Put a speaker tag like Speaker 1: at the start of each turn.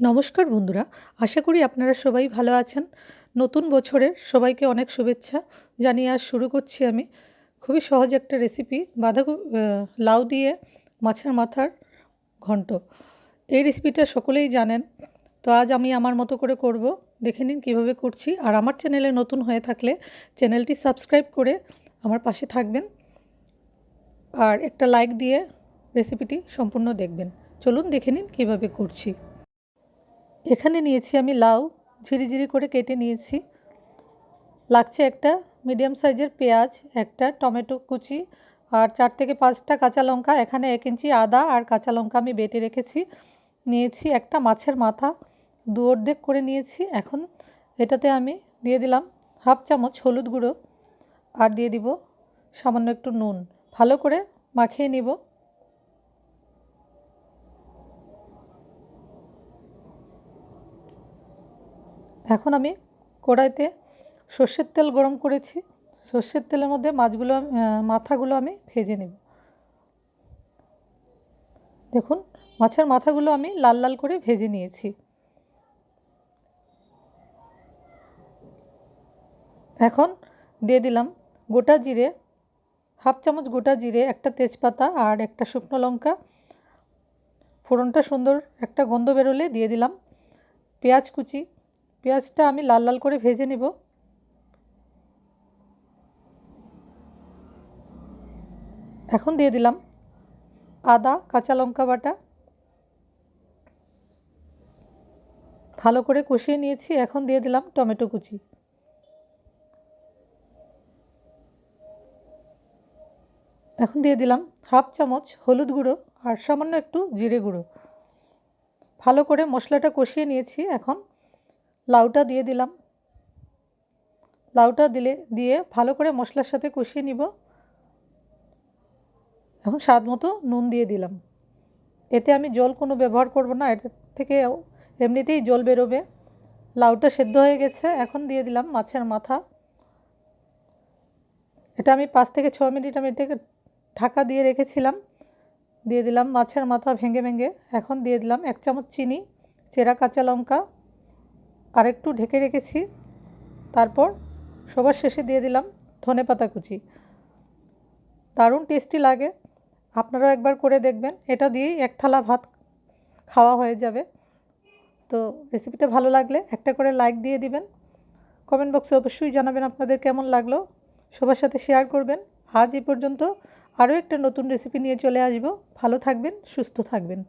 Speaker 1: নমস্কার বন্ধুরা, আশা করি আপনারা সবাই ভালো আছেন। নতুন বছরের সবাইকে অনেক শুভেচ্ছা জানিয়ে আজ শুরু করছি আমি। খুবই সহজ একটা রেসিপি বাঁধাকপি লাউ দিয়ে মাছের মাথার ঘন্ট। এই রেসিপিটা সকলেই জানেন, তো আজ আমি আমার মতো করে করব। দেখে নিন কীভাবে করছি। আর আমার চ্যানেলে নতুন হয়ে থাকলে চ্যানেলটি সাবস্ক্রাইব করে আমার পাশে থাকবেন। আর একটা লাইক দিয়ে রেসিপিটি সম্পূর্ণ দেখবেন। চলুন দেখে নিন কীভাবে করছি। এখানে নিয়েছি আমি লাউ, ঝিরিঝিরি করে কেটে নিয়েছি। লাগছে একটা মিডিয়াম সাইজের পেঁয়াজ, একটা টমেটো কুচি আর চার থেকে পাঁচটা কাঁচা লঙ্কা। এখানে এক ইঞ্চি আদা আর কাঁচা লঙ্কা আমি বেটে রেখেছি। নিয়েছি একটা মাছের মাথা, দু অর্ধেক করে নিয়েছি। এখন এটাতে আমি দিয়ে দিলাম হাফ চামচ হলুদ গুঁড়ো আর দিয়ে দিব সামান্য একটু নুন। ভালো করে মাখিয়ে নিব। এখন আমি কড়াইতে সর্ষের তেল গরম করেছি। সর্ষের তেলের মধ্যে মাছগুলো মাথাগুলো আমি ভেজে নেব। দেখুন, মাছের মাথাগুলো আমি লাল লাল করে ভেজে নিয়েছি। এখন দিয়ে দিলাম গোটা জিরে, হাফ চামচ গোটা জিরে, একটা তেজপাতা আর একটা শুকনো লঙ্কা। ফোড়নটা সুন্দর একটা গন্ধ বেরোলে দিয়ে দিলাম। পেঁয়াজ কুচি পেঁয়াজটা আমি লাল লাল করে ভেজে নেব। এখন দিয়ে দিলাম আদা, কাঁচা লঙ্কা বাটা। ভালো করে কষিয়ে নিয়েছি, এখন দিয়ে দিলাম টমেটো কুচি। এখন দিয়ে দিলাম হাফ চামচ হলুদ গুঁড়ো আর সামান্য একটু জিরে গুঁড়ো। ভালো করে মশলাটা কষিয়ে নিয়েছি এখন। লাউটা দিয়ে দিলাম। লাউটা দিলে, দিয়ে ভালো করে মশলার সাথে কষিয়ে নিব। এখন স্বাদ মতো নুন দিয়ে দিলাম। এতে আমি জল কোনো ব্যবহার করব না এটা থেকে এমনিতেই জল বেরোবে। লাউটা সেদ্ধ হয়ে গেছে, এখন দিয়ে দিলাম মাছের মাথা। এটা আমি পাঁচ থেকে ছ মিনিট আমি এটাকে ঢাকা দিয়ে রেখেছিলাম। দিয়ে দিলাম মাছের মাথা ভেঙে ভেঙে। এখন দিয়ে দিলাম এক চামচ চিনি, চেরা কাঁচা লঙ্কা। আর একটু ঢেকে রেখেছি। তারপর সবার শেষে দিয়ে দিলাম ধনে পাতা কুচি। দারুণ টেস্টি লাগে। আপনারাও একবার করে দেখবেন। এটা দিয়েই এক থালা ভাত খাওয়া হয়ে যাবে। তো রেসিপিটা ভালো লাগলে একটা করে লাইক দিয়ে দিবেন। কমেন্ট বক্সে অবশ্যই জানাবেন আপনাদের কেমন লাগল। সবার সাথে শেয়ার করবেন। আজ এই পর্যন্ত আরও একটা নতুন রেসিপি নিয়ে চলে আসব। ভালো থাকবেন, সুস্থ থাকবেন।